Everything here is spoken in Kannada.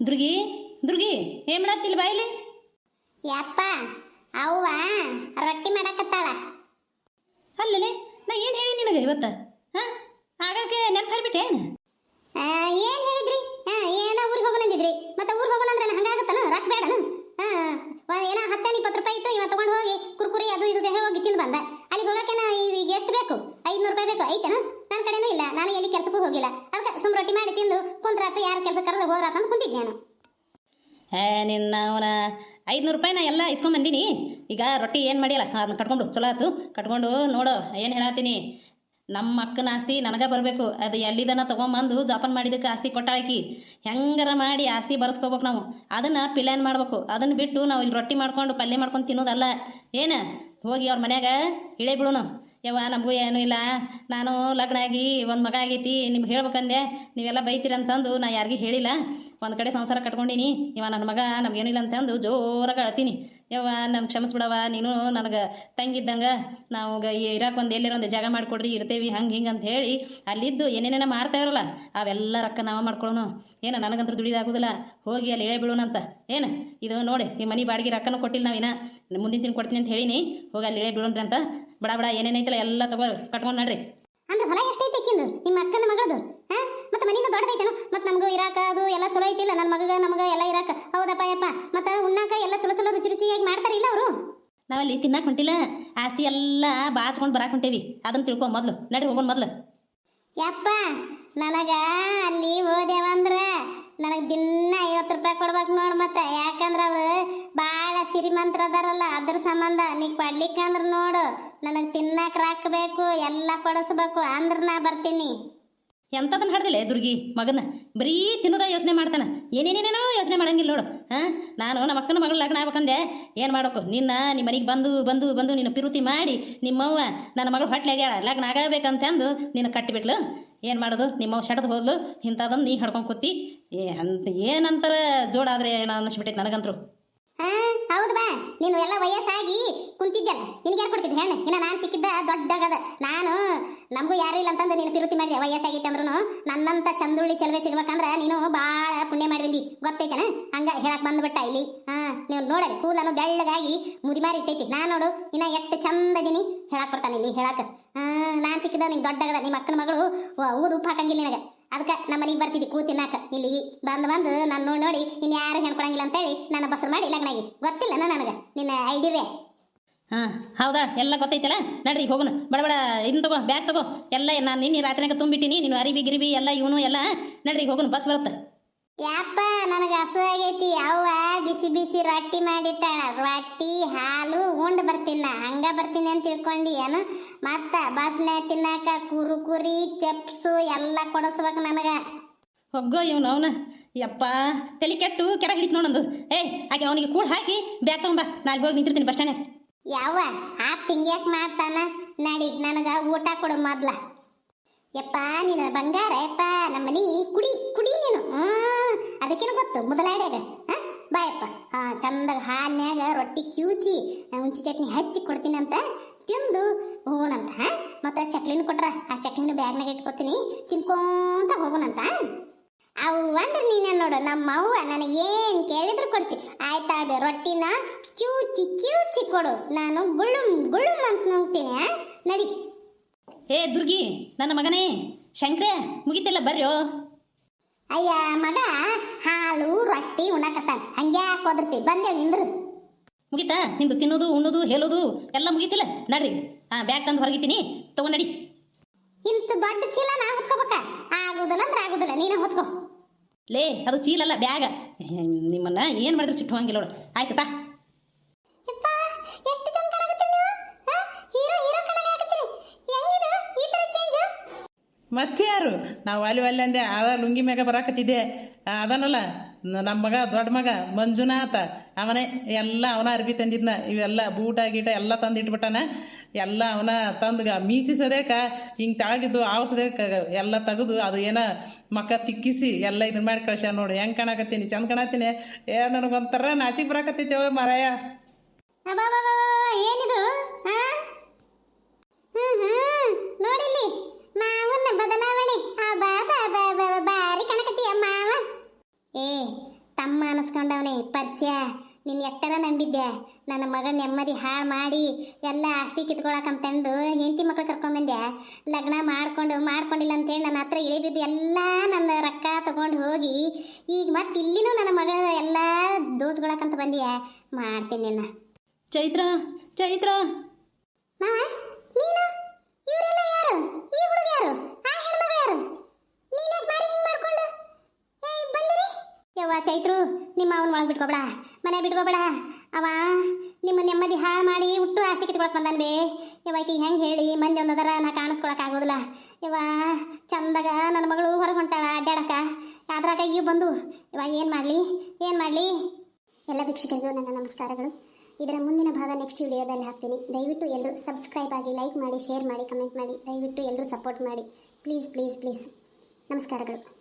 ದುರ್ಗಿ ದುರ್ಗಿ ಏನ್ ಮಾಡತ್ತಿಲ್ ಬಾಯಿಲಿ ಯಪ್ಪ ಅವ್ವ ರೊಟ್ಟಿ ಮಾಡಕತ್ತಾಳ. ಅಲ್ಲಲೇ ನಾ ಏನು ಹೇಳಿ ನಿನಗೆ ಇವತ್ತು? ಹಾಂ? ಆಗಾಕೆ ನೆನಪು ಹರಿಬಿಟ್ಟೆ ಏನು ಆ, ಏನ್ ಹೇಳಿದ್ರಿ ಹಾ ಏನೋ ಊರಿಗೆ ಹೋಗೋಣ ಅಂದಿದ್ರಿ ಮತ್ತೆ ಊರಿಗೆ ಹೋಗೋಣ ಅಂದ್ರೆ ಹಂಗಾಗತ್ತನ ರೊಕ್ಕ ಬೇಡನು ಹಾ ಒಂದ್ ಏನೋ ಹತ್ತೇನು ಇಪ್ಪತ್ತು ರೂಪಾಯಿ ಇತ್ತು ಇವ ತಗೊಂಡು ಹೋಗಿ ಕುರ್ಕುರಿ ಅದು ಇದು ಹೇಳಿ ಹೋಗಿ ತಿಂದು ಬಂದ ಅಲ್ಲಿಗೆ ಹೋಗಕ್ಕೇನ ಈಗ ಎಷ್ಟು ಬೇಕು ಐದ್ನೂರು ರೂಪಾಯಿ ಬೇಕು ಐತೇನು ನನ್ನ ಕಡೆನೂ ಇಲ್ಲ ನಾನು ಎಲ್ಲಿ ಕೆಲಸಕ್ಕೂ ಹೋಗಿಲ್ಲ ಅದಕ್ಕೆ ಸುಮ್ ರೊಟ್ಟಿ ಮಾಡಿ ತಿಂದು ಕುಂತ್ರಾತ ಯಾರು ಕೆಲಸ ಕರೆದ್ರೆ ಹೋದ್ರಾತ ಅಂತ ಕುಂತಿದ್ದೆ ನಾನು ಏ ನಿನ್ನ ಅವನ ಐದುನೂರು ರೂಪಾಯಿ ನಾ ಎಲ್ಲ ಇಸ್ಕೊಂಬಂದೀನಿ ಈಗ ರೊಟ್ಟಿ ಏನು ಮಾಡಿಲ್ಲ ಅದನ್ನ ಕಟ್ಕೊಂಡು ಚಲೋ ಆತು. ಕಟ್ಕೊಂಡು ನೋಡು, ಏನು ಹೇಳತ್ತೀನಿ ನಮ್ಮ ಅಕ್ಕನ ಆಸ್ತಿ ನನಗೆ ಬರಬೇಕು. ಅದು ಎಲ್ಲಿದನ ತೊಗೊಂಬಂದು ಜಾಪನ್ ಮಾಡಿದಕ್ಕೆ ಆಸ್ತಿ ಕೊಟ್ಟಾಕಿ. ಹೆಂಗಾರ ಮಾಡಿ ಆಸ್ತಿ ಬರ್ಸ್ಕೋಬೇಕು ನಾವು. ಅದನ್ನು ಪಿಲ್ಯಾನ್ ಮಾಡಬೇಕು. ಅದನ್ನು ಬಿಟ್ಟು ನಾವು ಇಲ್ಲಿ ರೊಟ್ಟಿ ಮಾಡ್ಕೊಂಡು ಪಲ್ಯ ಮಾಡ್ಕೊಂಡು ತಿನ್ನೋದಲ್ಲ. ಏನು? ಹೋಗಿ ಅವ್ರ ಮನ್ಯಾಗ ಇಳೆ ಬಿಡೋನು ಯವ್ವ, ನಮಗೂ ಏನು ಇಲ್ಲ. ನಾನು ಲಗ್ನ ಆಗಿ ಒಂದು ಮಗ ಆಗೈತಿ. ನಿಮ್ಗೆ ಹೇಳ್ಬೇಕಂದೆ. ನೀವೆಲ್ಲ ಬೈತೀರಂತಂದು ನಾ ಯಾರಿಗೂ ಹೇಳಿಲ್ಲ. ಒಂದು ಕಡೆ ಸಂಸಾರ ಕಟ್ಕೊಂಡಿನಿ. ಇವ ನನ್ನ ಮಗ ನಮ್ಗೇನಿಲ್ಲ ಅಂತಂದು ಜೋರಾಗಿ ಅಳ್ತೀನಿ. ಯವ್ವ ನಮ್ಗೆ ಕ್ಷಮಿಸ್ಬಿಡವ ನೀನು ನನಗೆ ತಂಗಿದ್ದಂಗೆ. ನಾವು ಇರಕ್ಕೆ ಒಂದು ಎಲ್ಲಿರೋ ಒಂದು ಜಾಗ ಮಾಡಿಕೊಡ್ರಿ, ಇರ್ತೇವಿ, ಹಂಗೆ ಹಿಂಗೆ ಅಂತ ಹೇಳಿ ಅಲ್ಲಿದ್ದು ಏನೇನೇನ ಮಾರ್ತಾವ್ರಲ್ಲ ಅವೆಲ್ಲ ರೊಕ್ಕ ನಾವು ಮಾಡ್ಕೊಳ್ಳೋನು ಏನು ನನಗಂತೂ ದುಡಿದಾಗೋದಿಲ್ಲ ಹೋಗಿ ಅಲ್ಲಿ ಇಳೆ ಬೀಳೋಣಂತ ಏನು? ಇದು ನೋಡಿ, ಈ ಮನೆ ಬಾಡಿಗೆ ರೊಕ್ಕನೂ ಕೊಟ್ಟಿಲ್ಲ ನಾವಿನ ಮುಂದಿನ ತಿಂಗಳು ಕೊಡ್ತೀನಿ ಅಂತ ಹೇಳಿನಿ. ಹೋಗಿ ಅಲ್ಲಿ ಇಳೆ ಬೀಳೋಣ್ರಿ ಅಂತ. ಬಡ ಬಡ ಏನೇನೈತಲ್ಲ ಎಲ್ಲ ತಗೋ ಕಟ್ಕೊಂಡು ನಡ್ರಿ. ಅಂದ್ರೆ ಹೊಲ ಎಷ್ಟೈತೆ ಕಿಂದು ನಿಮ್ಮ ಅಕ್ಕನ ಮಗಳದು? ಹಾ? ಮತ್ತೆ ಮನಿನ ದೊಡ್ಡದೈತೇನು? ಮತ್ತೆ ನಮಗೂ ಇರಾಕ ಅದು ಎಲ್ಲ ಚಲೋ ಐತಿಲ್ಲ ನನ್ನ ಮಗಗ ನಮಗ ಎಲ್ಲ ಇರಾಕ. ಹೌದಪ್ಪ ಯಪ್ಪ ಮತ್ತೆ ಉಣ್ಣಾಕ ಎಲ್ಲ ಚಲೋ ಚಲೋ ರುಚಿ ರುಚಿಯಾಗಿ ಮಾಡ್ತಾರೆ ಇಲ್ಲ ಅವರು? ನಾವಲ್ಲಿ ತಿನ್ನಕ್ಕೆ ಹೊಂಟಿಲ್ಲ ಆಸ್ತಿ ಎಲ್ಲ ಬಾಚ್ಕೊಂಡು ಬರಾಕ್ ಹೊಂಟೇವಿ. ಅದನ್ನ ತಿಳ್ಕೊ ಮೊದಲು. ನಡ್ರಿ ಹೋಗೋಣ ಮೊದಲು. ಯಪ್ಪ ನನಗ ಅಲ್ಲಿ ಹೋದೆವಂದ್ರ ನನಗೆ ದಿನ ಐವತ್ತು ರೂಪಾಯಿ ಕೊಡ್ಬೇಕು ನೋಡು ಮತ್ತೆ. ಯಾಕಂದ್ರೆ ಅವರು ಭಾಳ ಸಿರಿಮಂತ್ರ ಅದಾರಲ್ಲ, ಅದ್ರ ಸಂಬಂಧ ನೀ ಕೊಡ್ಲಿಕ್ಕಂದ್ರೆ ನೋಡು. ನನಗೆ ತಿನ್ನಕ್ಕೆ ರೊಕ್ಕ ಎಲ್ಲ ಕೊಡಿಸ್ಬೇಕು ಅಂದ್ರೆ ನಾ ಬರ್ತೀನಿ. ಎಂಥದನ್ನ ಹಾಡ್ದಿಲ್ಲ ದುರ್ಗಿ ಮಗನ? ಬರೀ ತಿನ್ನೋದ ಯೋಚನೆ ಮಾಡ್ತಾನೆ. ಏನೇನೇನೇನೋ ಯೋಚನೆ ಮಾಡಂಗಿಲ್ಲ ನೋಡು, ಹಾಂ? ನಾನು ನಮ್ಮ ಅಕ್ಕನ ಮಗಳ ಲಗ್ನ ಆಗ್ಬೇಕಂದೆ, ಏನು ಮಾಡೋಕು ನಿನ್ನ ನಿಮ್ಮ ಮನೆಗೆ ಬಂದು ಬಂದು ಬಂದು ನಿನ್ನ ಪಿರುತಿ ಮಾಡಿ ನಿಮ್ಮವ್ವ ನನ್ನ ಮಗಳು ಹೊಟ್ಲಾಗ್ಯಾಳ ಲಗ್ನ ಆಗಬೇಕಂತಂದು ನಿನ್ನ ಕಟ್ಟಿಬಿಟ್ಲು. ಏನು ಮಾಡೋದು? ನಿಮ್ಮವ್ವ ಶಡದ ಹೋದ್ಲು ಇಂಥದನ್ನು ನೀ ಹಡ್ಕೊಂಡು ಕೂತಿ. ಏ, ಅಂತ ಏನಂತಾರ ಜೋಡಾದ್ರೆ ನಾನು ಅನ್ನಿಸ್ಬಿಟ್ಟೈತೆ ನನಗಂತರು? ಹಾ, ಹೌದು ಬಾ. ನೀನು ಎಲ್ಲ ವಯಸ್ಸಾಗಿ ಕುಂತಿದ್ದಲ್ಲ ನಿನಗೆ ಯಾರು ಕೊಡ್ತಿದ್ದೆ? ಹೆಣ್ಣು ಇನ್ನ ನಾನು ಸಿಕ್ಕಿದ್ದ ದೊಡ್ಡಗದ. ನಾನು, ನಮಗೂ ಯಾರು ಇಲ್ಲ ಅಂತಂದು ನೀನು ಪಿರುತಿ ಮಾಡಿದೆ. ವಯಸ್ಸಾಗೈತೆ ನನ್ನಂತ ಚಂದುಳ್ಳಿ ಚಲುವೆ ಸಿಗ್ಬೇಕಂದ್ರ ನೀನು ಭಾಳ ಪುಣ್ಯ ಮಾಡಿಬಿಂದಿ ಗೊತ್ತೈತನ? ಹಂಗ ಹೇಳಕ್ ಬಂದ್ಬಿಟ್ಟ ಇಲ್ಲಿ. ಹಾ ನೀವು ನೋಡರಿ ಕೂದಲು ಬೆಳ್ಳಗಾಗಿ ಮುದಿಮಾರಿ ಇಟ್ಟೈತಿ. ನಾ ನೋಡು, ಇನ್ನ ಎಷ್ಟು ಚಂದ ಇದೀನಿ. ಹೇಳಕ್ ಇಲ್ಲಿ, ಹೇಳಕ್. ಹಾ, ನಾನು ಸಿಕ್ಕಿದ ನಿಂಗೆ ದೊಡ್ಡಗದ ನಿಮ್ಮ ಅಕ್ಕನ ಮಗಳು ಊದು ಉಪ್ಪು ಹಾಕಂಗಿಲ್ಲ ನಿನಗೆ. ಅದಕ್ಕೆ ನಮ್ಮ ಮನೆಗೆ ಬರ್ತಿದ್ದಿ ಕೂ ತಿನ್ನಾಕ. ಇಲ್ಲಿ ಬಂದು ಬಂದು ನಾನು ನೋಡಿ ನೋಡಿ ಇನ್ನು ಯಾರು ಹೇಳ್ಕೊಡಂಗಿಲ್ಲ ಅಂತೇಳಿ ನನ್ನ ಬಸರು ಮಾಡಿ ಲಗ್ನಾಗಿ ಗೊತ್ತಿಲ್ಲ ನನಗೆ. ನಿನ್ನ ಐಡಿವೇ ಹಾಂ ಹೌದಾ? ಎಲ್ಲ ಗೊತ್ತೈತಲ್ಲ? ನಡ್ರಿ ಹೋಗೋಣ ಬಡ ಬಡ ಇದನ್ನ ತಗೋ ಬ್ಯಾಗ್ ತಗೋ. ಎಲ್ಲ ನಾನು ನಿನ್ನೆ ರಾತ್ರಿನಾಗ ತುಂಬಿಟ್ಟಿನಿ ನೀನು ಅರಿವಿ ಗಿರಿಬಿ ಎಲ್ಲ ಇವನು ಎಲ್ಲ. ನಡ್ರಿ ಹೋಗೋಣ ಬಸ್ ಬರುತ್ತೆ. ಯಾಪ್ಪ ನನಗೆ ಹಸು ಆಗೈತಿ. ಅವ್ವ ಬಿಸಿ ಬಿಸಿ ರೊಟ್ಟಿ ಮಾಡಿಟ್ಟಾಳ ರೊಟ್ಟಿ ಹಾಲು ಉಂಡು ಬರ್ತೀನಿ ಹಂಗ ಬರ್ತೀನಿ ಅಂತ ತಿಳ್ಕೊಂಡು ಏನು? ಮತ್ತ ಬಸ್ನೆ ತಿನ್ನಾಕ ಕುರುಕುರಿ ಚಪ್ಸು ಎಲ್ಲ ಕೊಡಿಸ್ಬೇಕು ನನಗೆ. ಹೋಗೋ ಇವನು ಅವನ. ಯಪ್ಪ ತಲೆ ಕೆಟ್ಟು ಕೆರ ಹಿಡಿತು ನೋಡೊಂದು ಏ ಹಾಗೆ ಅವನಿಗೆ ಕೂಡ ಹಾಕಿ ಬ್ಯಾಗ್ ತಗೊಂಬ ನಾನು ಹೋಗಿ ನಿಂತಿರ್ತೀನಿ ಬಸ್ ಸ್ಟ್ಯಾಂಡ್ ಯಾವ ಆ ತಿಂಗ್ಯಾಕ್ ಮಾಡ್ತಾನ? ನಡಿ ನನಗೆ ಊಟ ಕೊಡು ಮೊದ್ಲ. ಯಪ್ಪ ನೀನು ಬಂಗಾರ. ಯಪ್ಪ ನಮ್ಮ ಮನಿ ಕುಡಿ ಕುಡಿ ನೀನು. ಹ್ಞೂ ಅದಕ್ಕೇನು ಗೊತ್ತು? ಮೊದಲಾಡ್ಯಾಗ. ಬಾಯಪ್ಪ. ಚಂದಾಗ ಹಾಲಿನ್ಯಾಗ ರೊಟ್ಟಿ ಕ್ಯೂಚಿ ಹುಂಚಿ ಚಟ್ನಿ ಹಚ್ಚಿ ಕೊಡ್ತೀನಿ ಅಂತ ತಿಂದು ಹೋಗೋಣಂತ ಮತ್ತೆ ಚಕ್ಲಿನೂ ಕೊಟ್ರ, ಆ ಚಕ್ಲಿನ ಬ್ಯಾಗ್ನಾಗ ಇಟ್ಕೋತೀನಿ, ತಿನ್ಕೊಂತ ಹೋಗೋಣಂತ ಅವು ಅಂದ್ರೆ ನೀನೇ ನೋಡು, ನಮ್ಮ ಅವ್ವ ನನಗೆ ಏನು ಕೇಳಿದ್ರು ಕೊಡ್ತಿ. ಆಯ್ತಾ ಅದೇ ರೊಟ್ಟಿನ ಕ್ಯೂಚಿ ಕ್ಯೂಚಿ ಕೊಡು. ನಾನು ಗುಳುಮ್ ಗುಳುಮ್ ಅಂತ ನುಂಗ್ತೀನಿ? ನಡಿ. ಹೇ ದುರ್ಗಿ, ನನ್ನ ಮಗನೇ, ಶಂಕ್ರೆ, ಮುಗಿತಿಲ್ಲ ಬರ್ರಿಯೋ ಅಯ್ಯ ಮಗ ಹಾಲು ರೊಟ್ಟಿ ಉಣ್ಣಕತ್ತಾನ. ಹಂಗ್ಯಾಕೆ ಹೋದ್ರತಿ ಬಂದೆ ನಿಂದ್ರು? ಮುಗಿತಾ? ನಿಂದು ತಿನ್ನೋದು ಉಣ್ಣೋದು ಹೇಳೋದು ಎಲ್ಲ ಮುಗಿತಿಲ್ಲ? ನಡ್ರಿ. ಹಾಂ ಬ್ಯಾಗ್ ತಂದು ಹೊರಗಿಟ್ಟಿನಿ. ತಗೊಂಡ್ ನಡಿ ಇಂಥ ದೊಡ್ಡ ಚೀಲ ನಾ ಹೊತ್ಕೋಬೇಕ? ಆಗುದಿಲ್ಲ ಅಂದ್ರೆ ಆಗುದಿಲ್ಲ ನೀನೇ ಹೊತ್ಕೋ. ಲೇ ಅದು ಚೀಲ ಅಲ್ಲ ಬ್ಯಾಗ ನಿಮ್ಮನ್ನ ಏನು ಮಾಡಿದ್ರೆ ಸಿಟ್ಟು ಹಂಗಿಲ್ಲ ನೋಡು. ಆಯ್ತು ತಾ ಯಪ್ಪ ಎಷ್ಟು ಚಂದ ಕಾಣಕತ್ತೀರಿ ನೀವು ಆ? ಹೀರೋ ಹೀರೋ ಕಾಣಕತ್ತೀರಿ ಹೆಂಗಿದು ಈ ತರ ಚೇಂಜ್ ಮತ್ತೆ ಯಾರು? ನಾವು ಅಲ್ಲಿ ಅಲ್ಲಿ ಅಂದೆ ಅದ ಲುಂಗಿ ಮ್ಯಾಗ ಬರಾಕತ್ತಿದ್ದೆ. ಅದನಲ್ಲ, ನಮ್ಮ ಮಗ, ದೊಡ್ಡ ಮಗ, ಮಂಜುನಾಥ, ಅವನೇ, ಎಲ್ಲ ಅವನ ಅರ್ಬಿ ತಂದಿದ್ನ. ಇವೆಲ್ಲ ಬೂಟ, ಗೀಟ ಎಲ್ಲ ತಂದು ಇಟ್ಬಿಟ್ಟಾನ ಎಲ್ಲ ಅವನ ತಂದು ಮೀಸಿ ಹಿಂಗೆ ತಾಗಿದ್ದು, ಆವಸದೇಕ, ಎಲ್ಲ ತೆಗೆದು, ಅದು ಏನೋ ಮಕ್ಕ ತಿಕ್ಕಿಸಿ, ಎಲ್ಲ ಇದನ್ನ ಮಾಡಿ ಕಳ್ಸ ನೋಡಿ. ಹೆಂಗೆ ಕಾಣಕತ್ತೀನಿ? ಚಂದ ಕಾಣತ್ತೀನಿ? ಏ, ನನಗೊಂಥರ ನಾಚಿಕ್ ಬರಾಕತ್ತೈತೆ ಮಾರಾಯ. ಏನಿದು? ಪರ್ಸ್ಯ ನಿನ್ನ ಎಟ್ಟರ ನಂಬಿದ್ದೆ? ನನ್ನ ಮಗ ನೆಮ್ಮದಿ ಹಾಳು ಮಾಡಿ ಎಲ್ಲ ಆಸ್ತಿ ಕಿತ್ಕೊಳಕಂತಂದು ಹೆಂಡತಿ ಮಕ್ಳು ಕರ್ಕೊಂಬಂದೆ ಲಗ್ನ ಮಾಡಿಕೊಂಡು ಮಾಡ್ಕೊಂಡಿಲ್ಲ ಅಂತೇಳಿ ನನ್ನ ಹತ್ರ ಇಳಿಬಿದ್ದು ಎಲ್ಲ ನನ್ನ ರೊಕ್ಕ ತಗೊಂಡು ಹೋಗಿ ಈಗ ಮತ್ತೆ ಇಲ್ಲಿನೂ ನನ್ನ ಮಗಳ ಎಲ್ಲ ದೋಸ್ಕೊಳಕಂತ ಬಂದಿಯ? ಮಾಡ್ತೀನಿ ನಿನ್ನ. ಚೈತ್ರ ಚೈತ್ರ. ಮಾವ ನೀನು? ಇವರೆಲ್ಲ ಯಾರು? ಈ ಹುಡುಗ ಯಾರು ಆ ಹೆಣ್ಮಗಳು ಯಾರು ನೀನೇ ಮಾರಿ ಹಿಂಗ್ ಮಾಡ್ಕೊಂಡು ಏಯ್ ಬಂದಿರಿ ಯವ್ವ ಚೈತ್ರು, ನಿಮ್ಮ ಅವನ ಒಳಗೆ ಬಿಟ್ಕೋಬೇಡ. ಮನೆ ಬಿಟ್ಕೋಬೇಡ. ಅವ ನಿಮ್ಮ ನೆಮ್ಮದಿ ಹಾಳು ಮಾಡಿ ಹುಟ್ಟು ಆಸ್ತಿ ಕಿತ್ಕೊಳಕ್ ಬಂದಾನ ಬೇ. ಯಾವಾಗ ಹೆಂಗೆ ಹೇಳಿ? ಮಂದಿ ಒಂದದರ ನಾ ಕಾಣಿಸ್ಕೊಳಕ್ ಆಗೋದಿಲ್ಲ. ಇವ ಚಂದಾಗ ನನ್ನ ಮಗಳು ಹೊರಗೆ ಹೊಂಟಾಳ ಅಡ್ಡಾಡಕ ಅದ್ರಾಗ ಇವು ಬಂದು ಇವ ಏನು ಮಾಡಲಿ? ಏನು ಮಾಡಲಿ? ಎಲ್ಲ ವೀಕ್ಷಕರಿಗೂ ನನ್ನ ನಮಸ್ಕಾರಗಳು. ಇದರ ಮುಂದಿನ ಭಾಗ ನೆಕ್ಸ್ಟ್ ವಿಡಿಯೋದಲ್ಲಿ ಹಾಕ್ತೀನಿ. ದಯವಿಟ್ಟು ಎಲ್ಲರೂ ಸಬ್ಸ್ಕ್ರೈಬ್ ಆಗಿ ಲೈಕ್ ಮಾಡಿ ಶೇರ್ ಮಾಡಿ ಕಮೆಂಟ್ ಮಾಡಿ. ದಯವಿಟ್ಟು ಎಲ್ಲರೂ ಸಪೋರ್ಟ್ ಮಾಡಿ. ಪ್ಲೀಸ್ ಪ್ಲೀಸ್ ಪ್ಲೀಸ್ ನಮಸ್ಕಾರಗಳು.